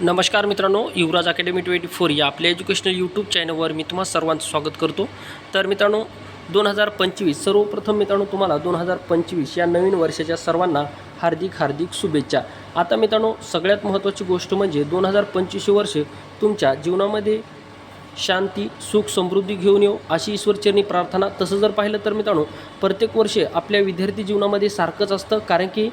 नमस्कार मित्रांनो युवराज academy twenty four या आपल्या एज्युकेशनल यूट्यूब चॅनलवर मी तुम्हाला सर्वांचं स्वागत करतो. तर मित्रांनो दोन हजार पंचवीस सर्वप्रथम मित्रांनो तुम्हाला दोन हजार पंचवीस या नवीन वर्षाच्या सर्वांना हार्दिक हार्दिक शुभेच्छा. आता मित्रांनो सगळ्यात महत्त्वाची गोष्ट म्हणजे दोन हजार पंचवीस वर्ष तुमच्या जीवनामध्ये शांती सुख समृद्धी घेऊन येऊ अशी ईश्वरचरणी प्रार्थना. तसं जर पाहिलं तर मित्रांनो प्रत्येक वर्ष आपल्या विद्यार्थी जीवनामध्ये सारखंच असतं कारण की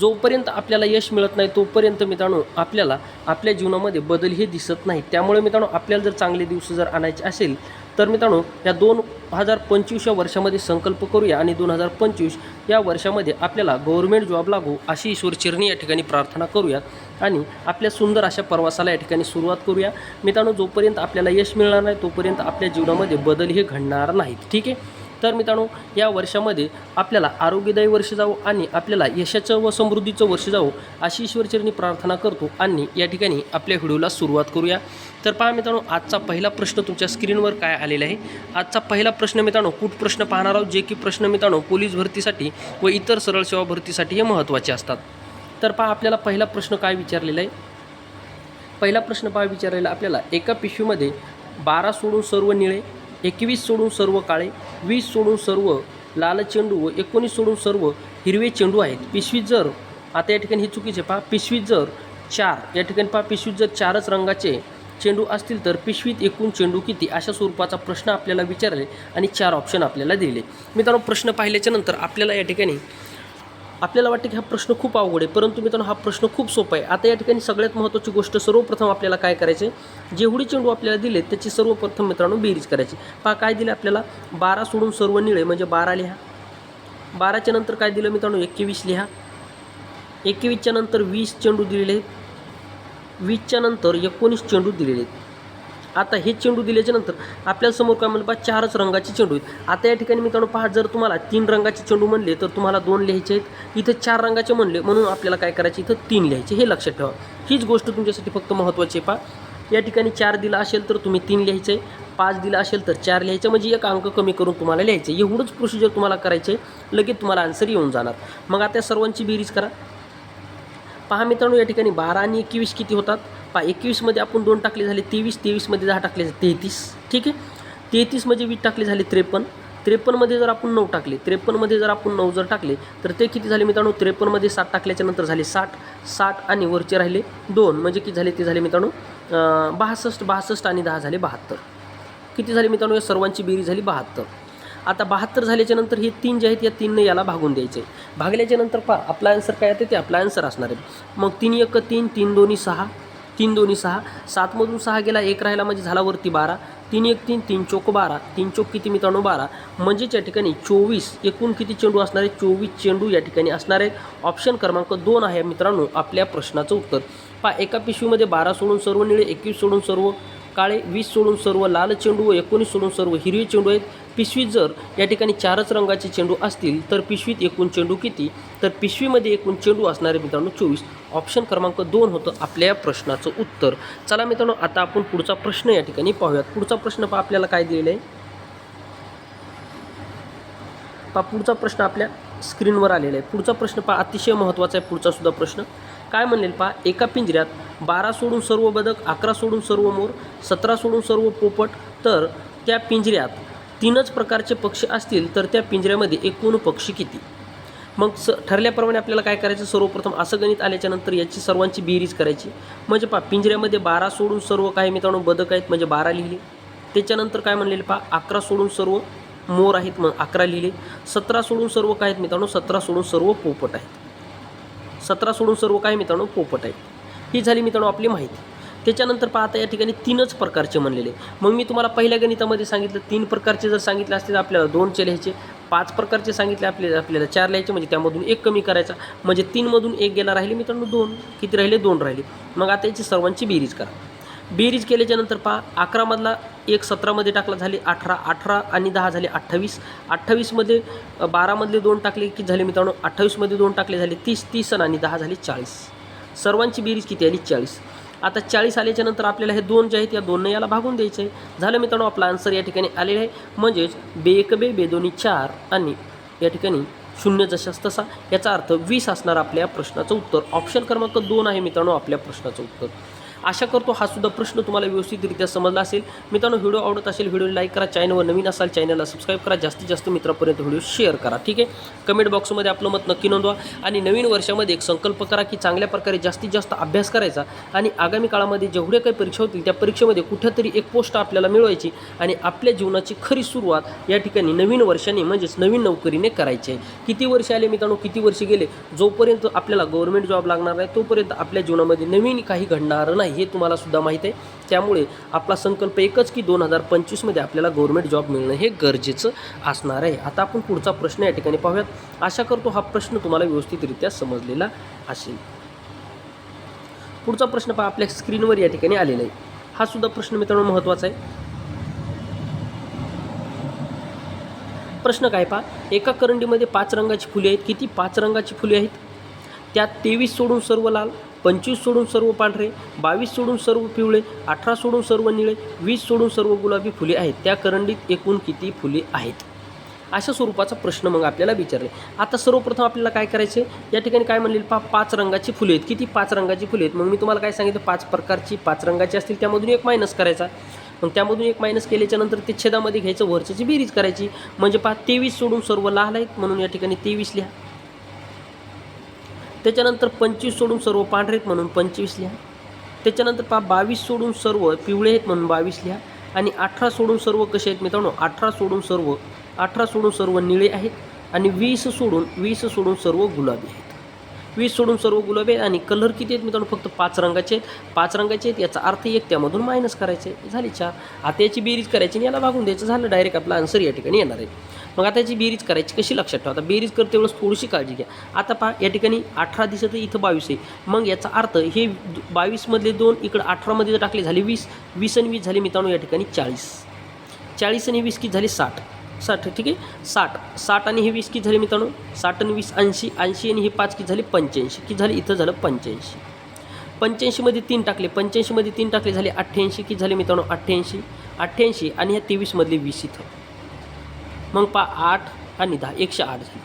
जोपर्यंत आपल्याला यश मिळत नाही तोपर्यंत मित्रांनो आपल्याला आपल्या जीवनामध्ये बदल हे दिसत नाही. त्यामुळे मित्रांनो आपल्याला जर चांगले दिवस जर आणायचे असेल तर मित्रांनो या दोन हजार पंचवीस या वर्षामध्ये संकल्प करूया आणि दोन हजार पंचवीस या वर्षामध्ये आपल्याला गव्हर्मेंट जॉब लागू अशी ईश्वरचिरणी या ठिकाणी प्रार्थना करूयात आणि आपल्या सुंदर अशा प्रवासाला या ठिकाणी सुरुवात करूया. मित्रांनो जोपर्यंत आपल्याला यश मिळणार नाही तोपर्यंत आपल्या जीवनामध्ये बदल हे घडणार नाहीत. ठीक आहे? तर मित्रांनो या वर्षामध्ये आपल्याला आरोग्यदायी वर्ष जावो आणि आपल्याला यशाचं व समृद्धीचं वर्ष जावो अशी ईश्वरचरणी प्रार्थना करतो आणि या ठिकाणी आपल्या व्हिडिओला सुरुवात करूया. तर पहा मित्रांनो आजचा पहिला प्रश्न तुमच्या स्क्रीनवर काय आलेला आहे? आजचा पहिला प्रश्न मित्रांनो कुठ प्रश्न पाहणार आहोत? जे की प्रश्न मित्रांनो पोलीस भरतीसाठी व इतर सरळ सेवा भरतीसाठी हे महत्त्वाचे असतात. तर पहा आपल्याला पहिला प्रश्न काय विचारलेला आहे? पहिला प्रश्न पहा विचारलेला आपल्याला एका पिशवीमध्ये बारा सोडून सर्व निळे एकवीस सोडून सर्व काळे वीस सोडून सर्व लाल चेंडू व एकोणीस सोडून सर्व हिरवे चेंडू आहेत. पिशवी जर आता या ठिकाणी हे चुकीचे पहा. पिशवीत जर चार या ठिकाणी पहा. पिशवीत जर चारच रंगाचे चेंडू असतील तर पिशवीत एकूण चेंडू किती? अशा स्वरूपाचा प्रश्न आपल्याला विचारले आणि चार ऑप्शन आपल्याला दिले. मित्रांनो प्रश्न पाहिल्याच्या नंतर आपल्याला या ठिकाणी आपल्याला वाटते की हा प्रश्न खूप अवघड आहे परंतु मित्रांनो हा प्रश्न खूप सोपा आहे. आता या ठिकाणी सगळ्यात महत्त्वाची गोष्ट सर्वप्रथम आपल्याला काय करायचे? जेवढी चेंडू आपल्याला दिले त्याची सर्वप्रथम मित्रांनो बेरीज करायची. पहा काय दिलं आपल्याला? बारा सोडून सर्व निळे म्हणजे बारा लिहा. बाराच्या नंतर काय दिलं मित्रांनो? एकवीस लिहा. एकवीसच्या नंतर वीस चेंडू दिलेले आहेत. वीसच्या नंतर एकोणीस चेंडू दिलेले आहेत. आता हे चेंडू दिल्याच्या नंतर आपल्याला समोर काय म्हणलं बा चारच रंगाचे चेंडू आहेत. आता या ठिकाणी मित्रांनो पहा जर तुम्हाला तीन रंगाचे चेंडू म्हणले तर तुम्हाला दोन लिहायचे आहेत. इथं चार रंगाचे म्हणले म्हणून आपल्याला काय करायचे? इथं तीन लिहायचे हे लक्षात ठेवा. हीच गोष्ट तुमच्यासाठी फक्त महत्त्वाची आहे पहा. या ठिकाणी चार दिला असेल तर तुम्ही तीन लिहायचं. आहे पाच दिला असेल तर चार लिहायचं. म्हणजे एक अंक कमी करून तुम्हाला लिहायचं. आहे एवढंच प्रोसिजर तुम्हाला करायचं आहे लगेच तुम्हाला आन्सर येऊन जाणार. मग आता सर्वांची बेरीज करा. पहा मित्रांनो या ठिकाणी बारा आणि एकवीस किती होतात? पहा एकवीसमध्ये आपण दोन टाकले झाले तेवीस तेवीसमध्ये दहा टाकले तेहतीस. ठीक आहे? तेहतीसमध्ये वीस टाकले झाले त्रेपन्न. त्रेपन्नमध्ये जर आपण नऊ टाकले त्रेपन्नमध्ये जर आपण नऊ जर टाकले तर ते किती झाले मित्रांनो? त्रेपन्नमध्ये सात टाकल्याच्या नंतर झाले साठ. साठ आणि वरचे राहिले दोन. म्हणजे किती झाले? ते झाले मित्रांनो बासष्ट बासष्ट आणि दहा झाले बहात्तर. किती झाले मित्रांनो? या सर्वांची बेरीज झाली बहात्तर. आता बहात्तर झाल्याच्यानंतर हे तीन जे आहेत या तीननं याला भागून द्यायचे. भागल्याच्या नंतर पहा आपला आन्सर काय येते? ते आपला आन्सर असणार आहे. मग तीन एक तीन तीन दोन्ही सहा. तीन दोन्ही सहा. सातमधून सहा गेला एक राहिला म्हणजे झाला वरती बारा. तीन एक तीन तीन चोक बारा. तीन चोक किती मित्रांनो? बारा. म्हणजेच या ठिकाणी चोवीस एकूण किती चेंडू असणार? आहे चोवीस चेंडू या ठिकाणी असणार. आहेत ऑप्शन क्रमांक दोन आहे मित्रांनो आपल्या प्रश्नाचं उत्तर. पहा एका पिशवीमध्ये बारा सोडून सर्व निळे एकवीस सोडून सर्व काळे वीस सोडून सर्व लाल चेंडू व एकोणीस सोडून सर्व हिरवे चेंडू आहेत. पिशवीत जर या ठिकाणी चारच रंगाचे चेंडू असतील तर पिशवीत एकूण चेंडू किती? तर पिशवीमध्ये एकूण चेंडू असणारे मित्रांनो चोवीस. ऑप्शन क्रमांक दोन होतं आपल्या या प्रश्नाचं उत्तर. चला मित्रांनो आता आपण पुढचा प्रश्न या ठिकाणी पाहूयात. पुढचा प्रश्न पहा आपल्याला काय दिलेला आहे? पहा पुढचा प्रश्न आपल्या स्क्रीनवर आलेला आहे. पुढचा प्रश्न पहा अतिशय महत्त्वाचा आहे पुढचा सुद्धा प्रश्न. काय म्हणेल पहा एका पिंजऱ्यात बारा सोडून सर्व बदक अकरा सोडून सर्व मोर सतरा सोडून सर्व पोपट तर त्या पिंजऱ्यात तीनच प्रकारचे पक्षी असतील तर त्या पिंजऱ्यामध्ये एकूण पक्षी किती? मग स ठरल्याप्रमाणे आपल्याला काय करायचं? सर्वप्रथम असं गणित आल्याच्यानंतर याची सर्वांची बेरीज करायची. म्हणजे पहा पिंजऱ्यामध्ये बारा सोडून सर्व काही मित्रांनो बदक आहेत म्हणजे बारा लिहिले. त्याच्यानंतर काय म्हणलेले पहा अकरा सोडून सर्व मोर आहेत मग अकरा लिहिले. सतरा सोडून सर्व काय आहेत मित्रांनो? सतरा सोडून सर्व पोपट आहेत. सतरा सोडून सर्व काय मित्रांनो पोपट आहेत. ही झाली मित्रांनो आपली माहिती. त्याच्यानंतर पाहता या ठिकाणी तीनच प्रकारचे म्हणलेले मग मी तुम्हाला पहिल्या गणितामध्ये सांगितलं तीन प्रकारचे जर सांगितले असते तर आपल्याला दोनचे लिहायचे पाच प्रकारचे सांगितले आपल्याला आपल्याला चार लिहायचे म्हणजे त्यामधून एक कमी करायचा. म्हणजे तीनमधून एक गेला राहिले मित्रांनो दोन किती राहिले? दोन राहिले. मग आता याची सर्वांची बेरीज करा. बेरीज केल्याच्यानंतर पहा अकरामधला एक सतरामध्ये टाकला झाले अठरा अठरा आणि दहा झाले अठ्ठावीस. अठ्ठावीसमध्ये बारामधले दोन टाकले की झाले मित्रांनो अठ्ठावीसमध्ये दोन टाकले झाले तीस तीस आणि दहा झाले चाळीस. सर्वांची बेरीज किती आली? चाळीस. आता चाळीस आल्याच्यानंतर आपल्याला हे दोन जे आहेत या दोननं याला भागून द्यायचं आहे. झालं मित्रांनो आपला आन्सर या ठिकाणी आलेला आहे. म्हणजेच बे एक बे बेदोनी चार आणि या ठिकाणी शून्य जशास तसा. याचा अर्थ वीस असणार आपल्या प्रश्नाचं उत्तर. ऑप्शन क्रमांक दोन आहे मित्रांनो आपल्या प्रश्नाचं उत्तर. आशा करतो हा सुद्धा प्रश्न तुम्हाला व्यवस्थितरित्या समजला असेल. मित्रांनो व्हिडिओ आवडत असेल व्हिडिओ लाईक करा चॅनलवर नवीन असाल चॅनलला सबस्क्राईब करा जास्तीत जास्त मित्रापर्यंत व्हिडिओ शेअर करा ठीक आहे? कमेंट बॉक्समध्ये आपलं मत नक्की नोंदवा आणि नवीन वर्षामध्ये एक संकल्प करा की चांगल्या प्रकारे जास्तीत जास्त अभ्यास करायचा आणि आगामी काळामध्ये जेवढ्या काही परीक्षा होतील त्या परीक्षेमध्ये कुठेतरी एक पोस्ट आपल्याला मिळवायची आणि आपल्या जीवनाची खरी सुरुवात या ठिकाणी नवीन वर्षाने म्हणजेच नवीन नोकरीने करायची आहे. किती वर्ष आले मित्रांनो? किती वर्ष गेले? जोपर्यंत आपल्याला गव्हर्नमेंट जॉब लागणार नाही तोपर्यंत आपल्या जीवनामध्ये नवीन काही घडणार नाही. हे तुम्हाला सुद्धा माहीत आहे. त्यामुळे आपला संकल्प एकच की दोन हजार पंचवीसमध्ये आपल्याला गव्हर्नमेंट जॉब मिळणं हे गरजेचं असणार आहे. आता आपण पुढचा प्रश्न या ठिकाणी पाहूयात. आशा करतो हा प्रश्न तुम्हाला व्यवस्थितरित्या समजलेला असेल. पुढचा प्रश्न पहा आपल्या स्क्रीनवर या ठिकाणी आलेला आहे. हा सुद्धा प्रश्न मित्रांनो महत्त्वाचा आहे. प्रश्न काय पहा एका करंडीमध्ये पाच रंगाची फुले आहेत. किती पाच रंगाची फुले आहेत? त्यात तेवीस सोडून सर्व लाल पंचवीस सोडून सर्व पांढरे बावीस सोडून सर्व पिवळे अठरा सोडून सर्व निळे वीस सोडून सर्व गुलाबी फुले आहेत. त्या करंडीत एकूण किती फुले आहेत? अशा स्वरूपाचा प्रश्न मग आपल्याला विचारले. आता सर्वप्रथम आपल्याला काय करायचे या ठिकाणी काय म्हणले पा पाच रंगाची फुले आहेत. किती पाच रंगाची फुले आहेत? मग मी तुम्हाला काय सांगितलं पाच प्रकारची पाच रंगाची असतील त्यामधून एक मायनस करायचा. मग त्यामधून एक मायनस केल्याच्यानंतर ते छेदामध्ये घ्यायचं वरच्याची बेरीज करायची. म्हणजे पहा तेवीस सोडून सर्व लाल आहेत म्हणून या ठिकाणी तेवीस लिहा. त्याच्यानंतर पंचवीस सोडून सर्व पांढरे आहेत म्हणून पंचवीस लिहा. त्याच्यानंतर पहा बावीस सोडून सर्व पिवळे आहेत म्हणून बावीस लिहा. आणि अठरा सोडून सर्व कसे आहेत मित्रांनो? अठरा सोडून सर्व अठरा सोडून सर्व निळे आहेत आणि वीस सोडून वीस सोडून सर्व गुलाबी आहेत. वीस सोडून सर्व गुलाबी आहेत आणि कलर किती आहेत मित्रांनो? फक्त पाच रंगाचे आहेत. पाच रंगाचे आहेत याचा अर्थ एक त्यामधून मायनस करायचे. झाली चार. आता याची बेरीज करायची आणि याला भागून द्यायचं. झालं डायरेक्ट आपला आन्सर या ठिकाणी येणार आहे. मग आता याची बेरीज करायची कशी लक्षात ठेवा. आता बेरीज करते वेळेस थोडीशी काळजी घ्या. आता पहा या ठिकाणी अठरा दिसत आहे इथं बावीस आहे. मग याचा अर्थ हे बावीसमधले दोन इकडं अठरामध्ये जर टाकले झाले वीस. वीस आणि वीस झाले मित्रांनो या ठिकाणी चाळीस. चाळीस आणि वीस की झाले साठ. साठ ठीक आहे? साठ. साठ आणि हे वीस की झाले मित्रांनो? साठ आणि वीस ऐंशी. ऐंशी आणि हे पाच की झाले पंच्याऐंशी. की झाले इथं झालं पंच्याऐंशी. पंच्याऐंशीमध्ये तीन टाकले. पंच्याऐंशीमध्ये तीन टाकले झाले अठ्ठ्याऐंशी. की झाले मित्रांनो अठ्ठ्याऐंशी. अठ्ठ्याऐंशी आणि ह्या तेवीसमधले वीस इथं. मग पा आठ आणि दहा एकशे आठ झाले.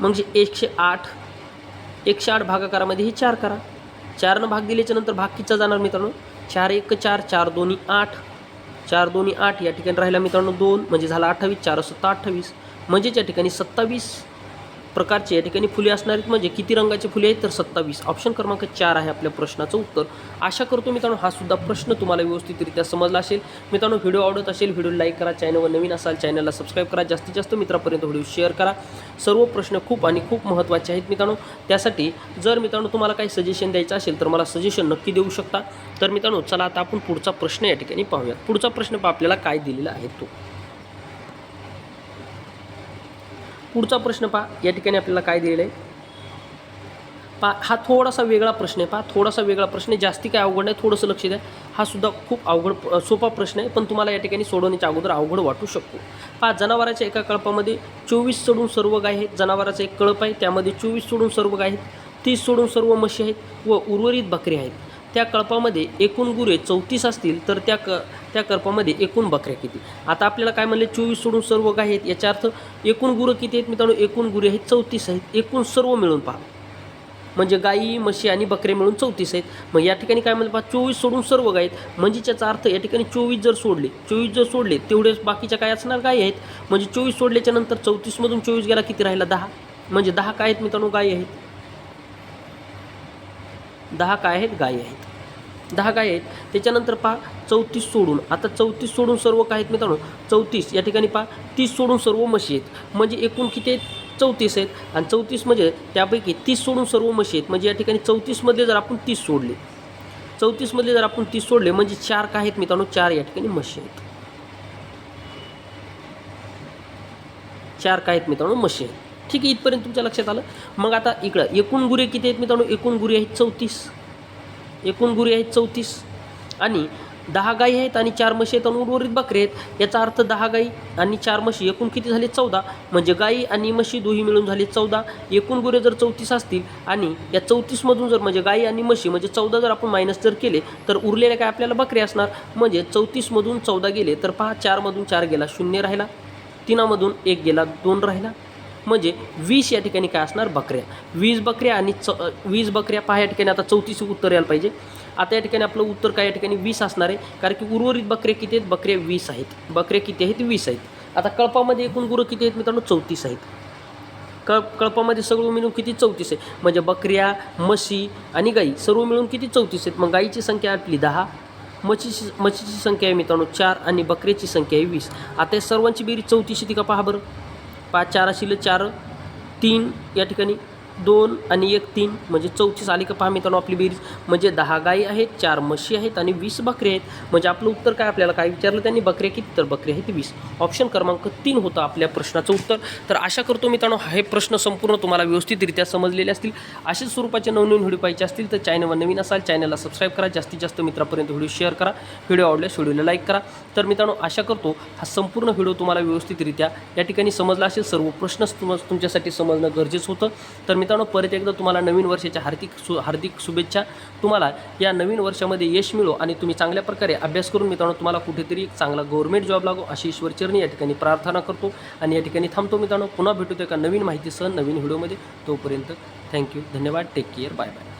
मग जे एकशे आठ एकशे आठ भागाकारामध्ये हे चार करा. चारनं भाग दिल्याच्या नंतर भाग किचा जाणार मित्रांनो? चार एक चार चार दोन्ही आठ. चार दोन्ही आठ या ठिकाणी राहिला मित्रांनो दोन म्हणजे झाला अठ्ठावीस चार सत्ता अठ्ठावीस. म्हणजेच या ठिकाणी सत्तावीस प्रकारचे या ठिकाणी फुले असणार आहेत. म्हणजे किती रंगाचे फुले आहेत? तर सत्तावीस. ऑप्शन क्रमांक चार आहे आपल्या प्रश्नाचं उत्तर. आशा करतो मित्रांनो हा सुद्धा प्रश्न तुम्हाला व्यवस्थितरित्या समजला असेल. मित्रांनो व्हिडिओ आवडत असेल व्हिडिओ लाईक करा चॅनलवर नवीन असाल चॅनलला सबस्क्राईब करा. जास्तीत जास्त मित्रापर्यंत व्हिडिओ शेअर करा. सर्व प्रश्न खूप आणि खूप महत्त्वाचे आहेत मित्रांनो. त्यासाठी जर मित्रांनो तुम्हाला काही सजेशन द्यायचं असेल तर मला सजेशन नक्की देऊ शकता. तर मित्रांनो चला आता आपण पुढचा प्रश्न या ठिकाणी पाहूयात. पुढचा प्रश्न आपल्याला काय दिलेला आहे तो. पुढचा प्रश्न पहा. या ठिकाणी आपल्याला काय दिलेलं आहे? पा हा थोडासा वेगळा प्रश्न आहे. पहा थोडासा वेगळा प्रश्न आहे. जास्ती काय अवघड नाही थोडंसं लक्ष द्या. हा सुद्धा खूप अवघड सोपा प्रश्न आहे. पण तुम्हाला या ठिकाणी सोडवण्याच्या अगोदर अवघड वाटू शकतो. पहा जनावराच्या एका कळपामध्ये चोवीस सोडून सर्व गाय आहेत. जनावराचं एक कळप आहे. त्यामध्ये चोवीस सोडून सर्व गाय आहेत. तीस सोडून सर्व म्हशी आहेत व उर्वरित बकरी आहेत. त्या कळपामध्ये एकूण गुरे चौतीस असतील तर त्या क त्या कळपामध्ये एकूण बकऱ्या किती? आता आपल्याला काय म्हणले चोवीस सोडून सर्व गाय आहेत? याचा अर्थ एकूण गुरं किती आहेत मित्रांनो? एकूण गुरे आहेत चौतीस आहेत. एकूण सर्व मिळून पहा. म्हणजे गाई म्हशी आणि बकरे मिळून चौतीस आहेत. मग या ठिकाणी काय म्हणलं पहा चोवीस सोडून सर्व गाय आहेत? म्हणजे त्याचा अर्थ या ठिकाणी चोवीस जर सोडले चोवीस जर सोडले तेवढेच बाकीच्या काय असणार गाय आहेत? म्हणजे चोवीस सोडल्याच्या नंतर चौतीसमधून चोवीस गेला किती राहिला? दहा. म्हणजे दहा काय आहेत मित्रांनो गायी आहेत? दहा काय आहेत? गाय आहेत. दहा गाय आहेत. त्याच्यानंतर पहा चौतीस सोडून. आता चौतीस सोडून सर्व काय आहेत मित्रांनो? चौतीस. या ठिकाणी पहा तीस सोडून सर्व म्हशी आहेत. म्हणजे एकूण किती आहेत? चौतीस आहेत. आणि चौतीस म्हणजे त्यापैकी तीस सोडून सर्व म्हशी आहेत. म्हणजे या ठिकाणी चौतीसमधले जर आपण तीस सोडले चौतीसमधले जर आपण तीस सोडले म्हणजे चार काय आहेत मित्रांनो? चार या ठिकाणी म्हशी आहेत. चार काय आहेत मित्रांनो? म्हशी आहेत. ठीक आहे इथपर्यंत तुमच्या लक्षात आलं. मग आता इकडं एकूण गुरे किती आहेत मित्रांनो? एकूण गुरे आहेत चौतीस. एकूण गुरे आहेत चौतीस. आणि दहा गाई आहेत आणि चार म्हशी आहेत आणि उर्वरित बकरे आहेत. याचा अर्थ दहा गाई आणि चार म्हशी एकूण किती झाले? चौदा. म्हणजे गाई आणि म्हशी दोही मिळून झाले चौदा. एकूण गुरे जर चौतीस असतील आणि या चौतीसमधून जर म्हणजे गाई आणि म्हशी म्हणजे चौदा जर आपण मायनस जर केले तर उरलेल्या काय आपल्याला बकरे असणार? म्हणजे चौतीसमधून चौदा गेले तर पहा चारमधून चार गेला शून्य राहिला. तिनामधून एक गेला दोन राहिला. म्हणजे वीस या ठिकाणी काय असणार? बकऱ्या. वीस बकऱ्या आणि च वीस बकऱ्या पहा या ठिकाणी. आता चौतीस उत्तर यायला पाहिजे. आता या ठिकाणी आपलं उत्तर काय या ठिकाणी? वीस असणार आहे. कारण की उर्वरित बकऱ्या किती आहेत? बकऱ्या वीस आहेत. बकऱ्या किती आहेत? वीस आहेत. आता कळपामध्ये एकूण गुरं किती आहेत मित्रांनो? चौतीस आहेत. कळ कळपामध्ये सगळं मिळून किती? चौतीस आहे. म्हणजे बकऱ्या म्हशी आणि गाई सर्व मिळून किती? चौतीस आहेत. मग गाईची संख्या आपली दहा. म्हशीची म्हशीची संख्या आहे मित्रांनो चार आणि बकऱ्याची संख्या आहे वीस. आता या सर्वांची बेरीज चौतीस ती का पहा बरं? पाच चार असेल चार तीन या ठिकाणी दोन आणि एक तीन म्हणजे चौतीस आली का पहा मित्रांनो आपली बेरीज. म्हणजे दहा गायी आहेत चार म्हशी आहेत आणि वीस बकरे आहेत. म्हणजे आपलं उत्तर काय आपल्याला? काय विचारलं त्यांनी? बकऱ्या किती तर बकरे आहेत? वीस. ऑप्शन क्रमांक तीन होतं आपल्या प्रश्नाचं उत्तर. तर आशा करतो मित्रांनो हे प्रश्न संपूर्ण तुम्हाला व्यवस्थितरित्या समजलेले असतील. अशाच स्वरूपाचे नवनवीन व्हिडिओ पाहिजे असतील तर चॅनलवर नवीन असाल चॅनलला सबस्क्राईब करा. जास्तीत जास्त मित्रापर्यंत व्हिडिओ शेअर करा. व्हिडिओ आवडल्यास व्हिडिओला लाईक करा. तर मित्रांनो आशा करतो हा संपूर्ण व्हिडिओ तुम्हाला व्यवस्थितरित्या या ठिकाणी समजला असेल. सर्व प्रश्न तुम तुमच्यासाठी समजणं गरजेचं होतं. तर मित्रांनो परत एकदा तुम्हाला नवीन वर्षाच्या हार्दिक सु हार्दिक शुभेच्छा. तुम्हाला या नवीन वर्षामध्ये यश मिळो आणि तुम्ही चांगल्या प्रकारे अभ्यास करून मित्रांनो तुम्हाला कुठेतरी एक चांगला गव्हर्मेंट जॉब लागो अशी ईश्वरचरणी या ठिकाणी प्रार्थना करतो आणि या ठिकाणी थांबतो मित्रांनो. पुन्हा भेटतो एका नवीन माहितीसह नवीन व्हिडिओमध्ये. तोपर्यंत थँक्यू धन्यवाद. Take care bye bye